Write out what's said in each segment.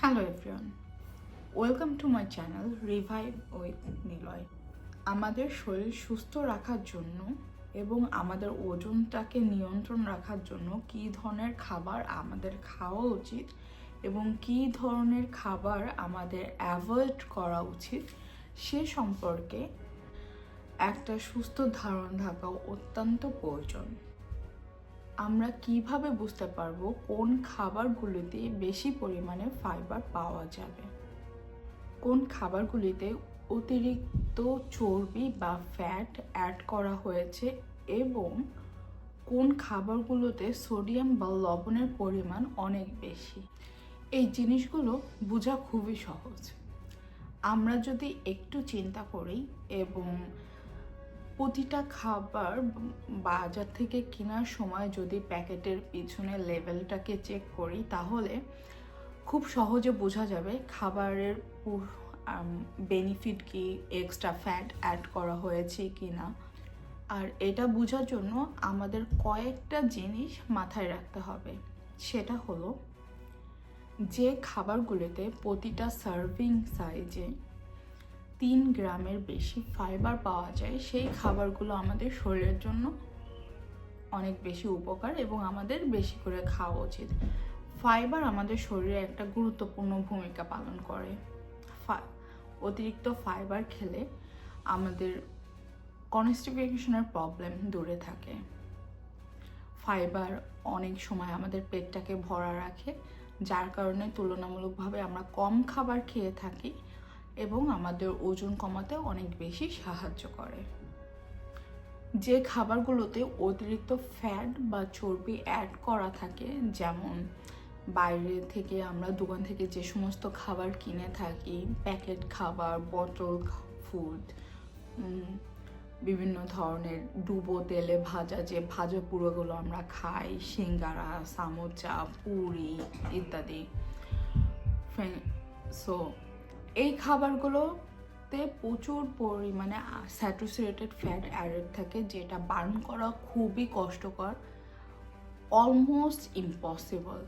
Hello everyone welcome to my channel revive with Niloy আমাদের শরীর সুস্থ রাখার জন্য এবং আমাদের ওজনটাকে নিয়ন্ত্রণ রাখার জন্য কী ধরনের খাবার আমাদের খাওয়া উচিত এবং কী ধরনের খাবার আমাদের অ্যাভয়েড করা উচিত সে সম্পর্কে একটা সুস্থ ধারণা থাকা অত্যন্ত প্রয়োজন। আমরা কীভাবে বুঝতে পারব কোন খাবারগুলিতে বেশি পরিমাণে ফাইবার পাওয়া যাবে? কোন খাবারগুলিতে অতিরিক্ত চর্বি বা ফ্যাট অ্যাড করা হয়েছে এবং কোন খাবারগুলোতে সোডিয়াম বা লবণের পরিমাণ অনেক বেশি? এই জিনিসগুলো বোঝা খুবই সহজ। আমরা যদি একটু চিন্তা করি এবং প্রতিটা খাবার বাজার থেকে কেনার সময় যদি প্যাকেটের পিছনে লেভেলটাকে চেক করি, তাহলে খুব সহজে বোঝা যাবে খাবারের বেনিফিট কি এক্সট্রা ফ্যাট অ্যাড করা হয়েছে কি না আর এটা বোঝার জন্য আমাদের কয়েকটা জিনিস মাথায় রাখতে হবে। সেটা হলো, যে খাবারগুলোতে প্রতিটা সার্ভিং সাইজে তিন গ্রামের বেশি ফাইবার পাওয়া যায়, সেই খাবারগুলো আমাদের শরীরের জন্য অনেক বেশি উপকার এবং আমাদের বেশি করে খাওয়া উচিত। ফাইবার আমাদের শরীরে একটা গুরুত্বপূর্ণ ভূমিকা পালন করে। অতিরিক্ত ফাইবার খেলে আমাদের কনস্টিপেশনের প্রবলেম দূরে থাকে। ফাইবার অনেক সময় আমাদের পেটটাকে ভরা রাখে, যার কারণে তুলনামূলকভাবে আমরা কম খাবার খেয়ে থাকি। এবং আমাদের ওজন কমাতে অনেক বেশি সাহায্য করে। যে খাবারগুলোতে অতিরিক্ত ফ্যাট বা চর্বি অ্যাড করা থাকে, যেমন বাইরে থেকে আমরা দোকান থেকে যে সমস্ত খাবার কিনে থাকি প্যাকেট খাবার বটল ফুড বিভিন্ন ধরনের ডুবো তেলে ভাজা যে ভাজা পুরোগুলো আমরা খাই, সিঙ্গারা, সামোচা, পুরি ইত্যাদি। সো এই খাবারগুলোতে প্রচুর পরিমাণে স্যাটুসিয়েটেড ফ্যাট অ্যাডেড থাকে, যেটা বার্ন করা খুবই কষ্টকর অলমোস্ট ইম্পসিবল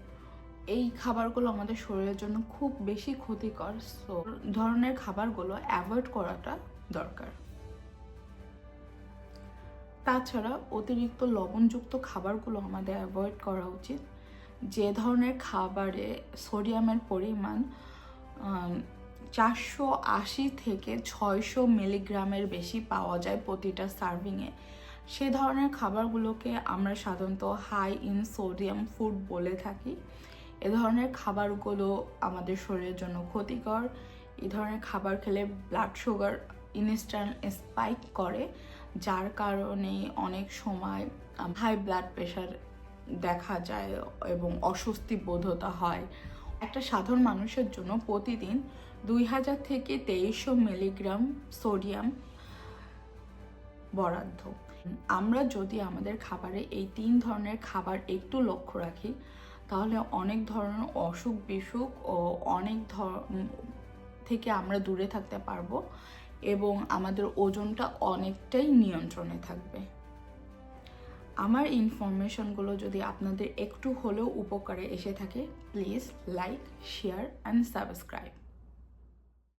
এই খাবারগুলো আমাদের শরীরের জন্য খুব বেশি ক্ষতিকর সো ধরনের খাবারগুলো অ্যাভয়েড করাটা দরকার। তাছাড়া অতিরিক্ত লবণযুক্ত খাবারগুলো আমাদের অ্যাভয়েড করা উচিত। যে ধরনের খাবারে সোডিয়ামের পরিমাণ চারশো আশি থেকে ছয়শো মিলিগ্রামের বেশি পাওয়া যায় প্রতিটা সার্ভিংয়ে। সে ধরনের খাবারগুলোকে আমরা সাধারণত হাই ইন সোডিয়াম ফুড বলে থাকি। এ ধরনের খাবারগুলো আমাদের শরীরের জন্য ক্ষতিকর। এই ধরনের খাবার খেলে ব্লাড সুগার ইনস্ট্যান্ট স্পাইক করে, যার কারণে অনেক সময় হাই ব্লাড প্রেশার দেখা যায় এবং অস্বস্তি বোধতা হয়। একটা সাধারণ মানুষের জন্য প্রতিদিন দুই হাজার থেকে তেইশশো মিলিগ্রাম সোডিয়াম বরাদ্দ। আমরা যদি আমাদের খাবারে এই তিন ধরনের খাবার একটু লক্ষ্য রাখি, তাহলে অনেক ধরনের অসুখ বিসুখ ও অনেক ধর থেকে আমরা দূরে থাকতে পারব এবং আমাদের ওজনটা অনেকটাই নিয়ন্ত্রণে থাকবে। আমার ইনফরমেশনগুলো যদি আপনাদের একটু হলেও উপকারে এসে থাকে please like share and subscribe